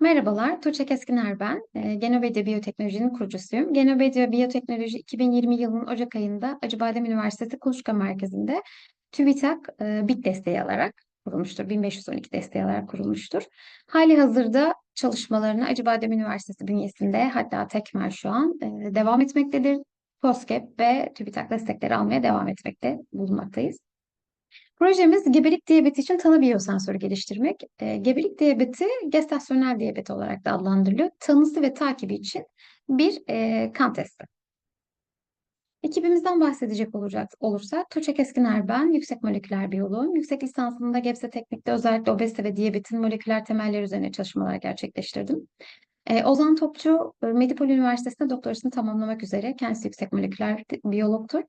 Merhabalar, Tuğçe Keskiner ben. Genobedia Biyoteknoloji'nin kurucusuyum. Genobedia Biyoteknoloji 2020 yılının Ocak ayında Acıbadem Üniversitesi Kuluçka Merkezi'nde TÜBİTAK eee, BİT desteği alarak kurulmuştur. 1512 desteği alarak kurulmuştur. Hali hazırda çalışmalarını Acıbadem Üniversitesi bünyesinde hatta tekmel şu an eee, devam etmektedir. KOSGEB ve TÜBİTAK destekleri almaya devam etmekte bulunmaktayız. Projemiz gebelik diyabeti için tanı biyosensörü geliştirmek. E, gebelik diyabeti gestasyonel diyabet olarak da adlandırılıyor. Tanısı ve takibi için bir e, kan testi. Ekibimizden bahsedecek olacak olursak, Tuğçe Keskiner ben, yüksek moleküler biyoloğum. Yüksek lisansımda Gebze Teknik'te özellikle obezite ve diyabetin moleküler temelleri üzerine çalışmalar gerçekleştirdim. E, Ozan Topçu, Medipol Üniversitesi'nde doktorasını tamamlamak üzere. Kendisi yüksek moleküler biyologtur.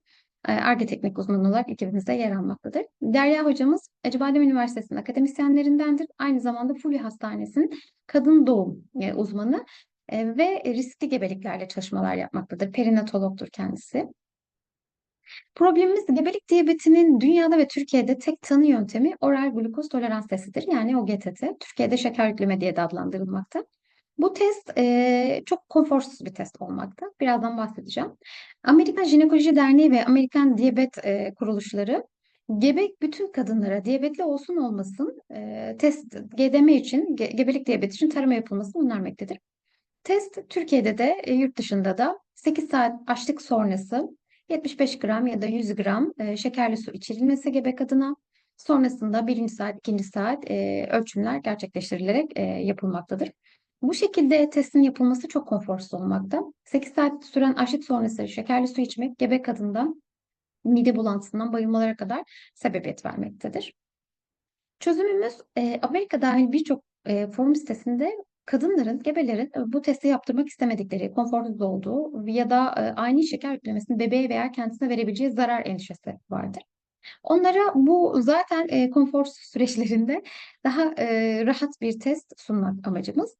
ARGE teknik uzmanı olarak ekibimizde yer almaktadır. Derya hocamız Acıbadem Üniversitesi'nin akademisyenlerindendir. Aynı zamanda Fulya Hastanesi'nin kadın doğum e, uzmanı e, ve riskli gebeliklerle çalışmalar yapmaktadır. Perinatologtur kendisi. Problemimiz gebelik diyabetinin dünyada ve Türkiye'de tek tanı yöntemi oral glukoz tolerans testidir. Yani OGTT. Türkiye'de şeker yükleme diye de adlandırılmakta. Bu test e, çok konforsuz bir test olmakta. Birazdan bahsedeceğim. Amerikan Jinekoloji Derneği ve Amerikan Diyabet e, kuruluşları gebe bütün kadınlara diyabetli olsun olmasın e, test GDM için, ge, gebelik diyabeti için tarama yapılmasını önermektedir. Test Türkiye'de de e, yurt dışında da 8 saat açlık sonrası 75 gram ya da 100 gram e, şekerli su içirilmesi gebe kadına sonrasında birinci saat, ikinci saat e, ölçümler gerçekleştirilerek e, yapılmaktadır. Bu şekilde testin yapılması çok konforsuz olmakta. 8 saat süren açlık sonrası şekerli su içmek gebe kadında mide bulantısından bayılmalara kadar sebebiyet vermektedir. Çözümümüz e, Amerika dahil birçok e, forum sitesinde kadınların, gebelerin e, bu testi yaptırmak istemedikleri, konforsuz olduğu ya da aynı şeker yüklemesini bebeğe veya kendisine verebileceği zarar endişesi vardır. Onlara bu zaten e, konforsuz süreçlerinde daha e, rahat bir test sunmak amacımız.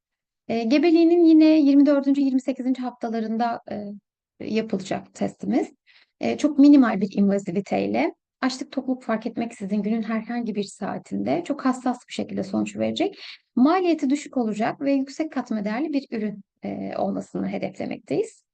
E, gebeliğinin yine 24. 28. haftalarında e, yapılacak testimiz. E, çok minimal bir invaziviteyle açlık tokluk fark etmeksizin günün herhangi bir saatinde çok hassas bir şekilde sonuç verecek. Maliyeti düşük olacak ve yüksek katma değerli bir ürün e, olmasını hedeflemekteyiz.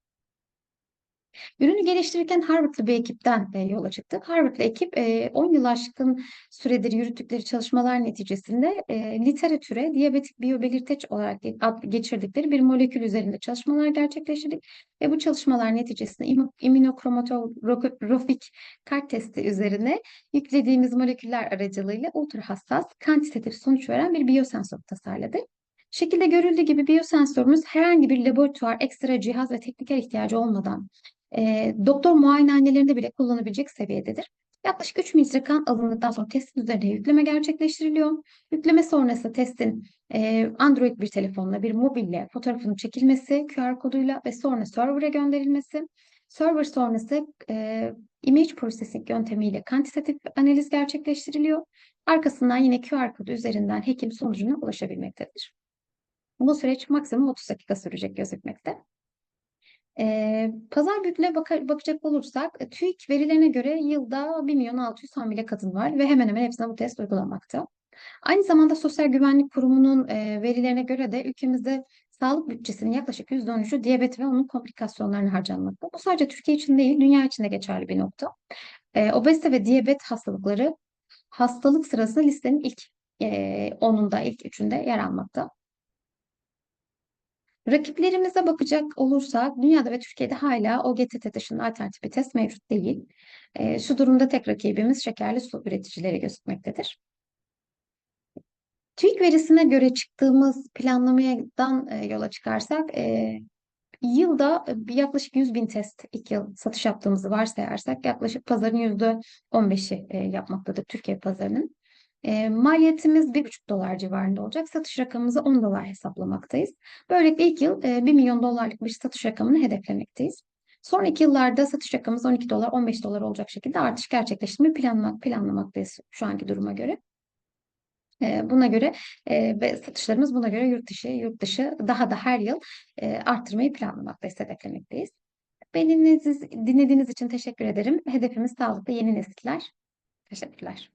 Ürünü geliştirirken Harvard'lı bir ekipten e, yola çıktık. Harvard'lı ekip e, 10 yıl aşkın süredir yürüttükleri çalışmalar neticesinde e, literatüre diyabetik biyobelirteç olarak geçirdikleri bir molekül üzerinde çalışmalar gerçekleştirdik. Ve bu çalışmalar neticesinde im immunokromatografik kart testi üzerine yüklediğimiz moleküller aracılığıyla ultra hassas, kantitatif sonuç veren bir biyosensör tasarladık. Şekilde görüldüğü gibi biyosensörümüz herhangi bir laboratuvar, ekstra cihaz ve tekniker ihtiyacı olmadan e, doktor muayenehanelerinde bile kullanabilecek seviyededir. Yaklaşık 3 mililitre kan alındıktan sonra testin üzerine yükleme gerçekleştiriliyor. Yükleme sonrası testin e, Android bir telefonla, bir mobille fotoğrafının çekilmesi, QR koduyla ve sonra server'a gönderilmesi. Server sonrası e, image processing yöntemiyle kantitatif analiz gerçekleştiriliyor. Arkasından yine QR kodu üzerinden hekim sonucuna ulaşabilmektedir. Bu süreç maksimum 30 dakika sürecek gözükmekte. Ee, pazar büyüklüğüne baka- bakacak olursak e, TÜİK verilerine göre yılda 1 milyon 600 hamile kadın var ve hemen hemen hepsine bu test uygulanmakta. Aynı zamanda Sosyal Güvenlik Kurumu'nun e, verilerine göre de ülkemizde sağlık bütçesinin yaklaşık %13'ü diyabet ve onun komplikasyonlarına harcanmakta. Bu sadece Türkiye için değil, dünya için de geçerli bir nokta. E, obezite ve diyabet hastalıkları hastalık sırasında listenin ilk e, 10'unda, ilk üçünde yer almakta. Rakiplerimize bakacak olursak dünyada ve Türkiye'de hala OGTT dışında alternatif bir test mevcut değil. E, şu durumda tek rakibimiz şekerli su üreticileri gözükmektedir. TÜİK verisine göre çıktığımız planlamadan e, yola çıkarsak e, yılda yaklaşık 100 bin test ilk yıl satış yaptığımızı varsayarsak yaklaşık pazarın %15'i e, yapmaktadır Türkiye pazarının. E, maliyetimiz 1,5 dolar civarında olacak. Satış rakamımızı 10 dolar hesaplamaktayız. Böylelikle ilk yıl e, 1 milyon dolarlık bir satış rakamını hedeflemekteyiz. Sonraki yıllarda satış rakamımız 12 dolar, 15 dolar olacak şekilde artış gerçekleştirmeyi planlamak, planlamaktayız şu anki duruma göre. Buna göre ve satışlarımız buna göre yurt dışı, yurt dışı daha da her yıl arttırmayı planlamaktayız, hedeflemekteyiz. Beni dinlediğiniz için teşekkür ederim. Hedefimiz sağlıklı yeni nesiller. Teşekkürler.